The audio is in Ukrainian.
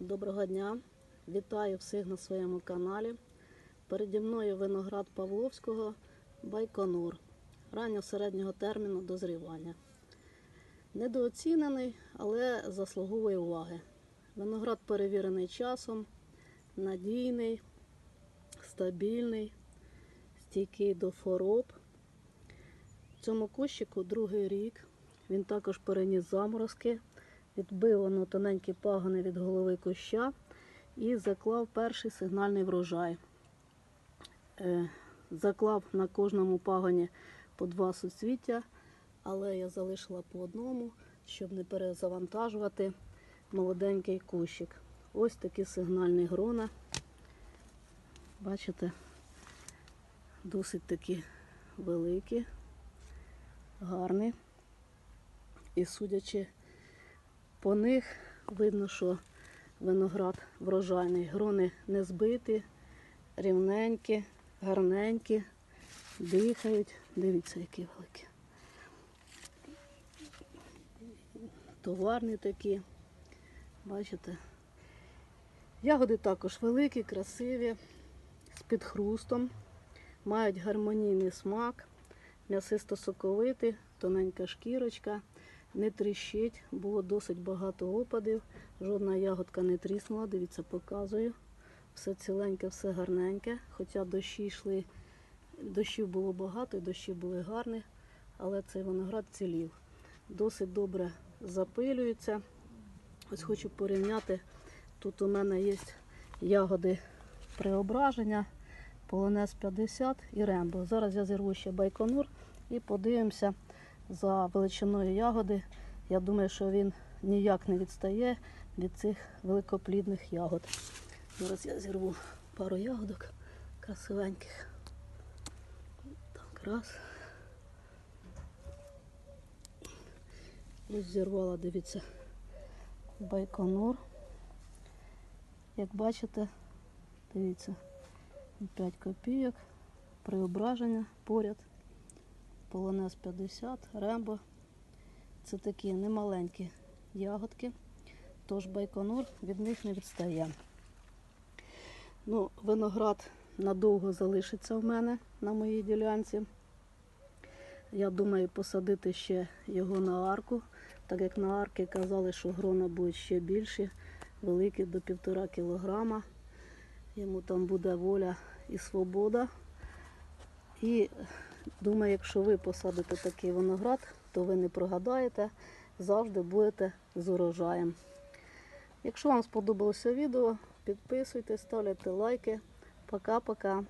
Доброго дня! Вітаю всіх на своєму каналі. Переді мною виноград Павловського Байконур ранньо середнього терміну дозрівання. Недооцінений, але заслуговує уваги. Виноград перевірений часом, надійний, стабільний, стійкий до хвороб. Цьому кущику другий рік. Він також переніс заморозки, відбив воно тоненькі пагони від голови куща і заклав перший сигнальний врожай. Е, Заклав на кожному пагоні по два суцвіття, але я залишила по одному, щоб не перезавантажувати молоденький кущик. Ось такі сигнальні грона. Бачите, досить такі великі, гарні. І судячи по них, видно, що виноград врожайний. Грони не збиті, рівненькі, гарненькі, дихають. Дивіться, які великі. Товарні такі. Бачите? Ягоди також великі, красиві, з підхрустом, мають гармонійний смак, м'ясисто-соковитий, тоненька шкірочка, не тріщить, було досить багато опадів, жодна ягодка не тріснула, дивіться, показую. Все ціленьке, все гарненьке. Хоча дощі йшли, дощів було багато, дощі були гарні, але цей виноград цілів. Досить добре запилюється. Ось хочу порівняти. Тут у мене є ягоди преображення, полонез 50 і рембо. Зараз я зірву ще байконур і подивимося за величиною ягоди. Я думаю, що він ніяк не відстає від цих великоплідних ягод. Зараз я зірву пару ягодок красивеньких. Так, раз. Ось зірвала, дивіться, байконур. Як бачите, дивіться, 5 копійок, преображення поряд, полонез 50, рембо. Це такі немаленькі ягодки, тож байконур від них не відстає. Ну, виноград надовго залишиться в мене на моїй ділянці. Я думаю посадити ще його на арку, так як на арки казали, що грона будуть ще більші, великі до півтора кілограма. Йому там буде воля і свобода. І думаю, якщо ви посадите такий виноград, то ви не прогадаєте, завжди будете з урожаєм. Якщо вам сподобалося відео, підписуйтесь, ставляйте лайки. Пока-пока.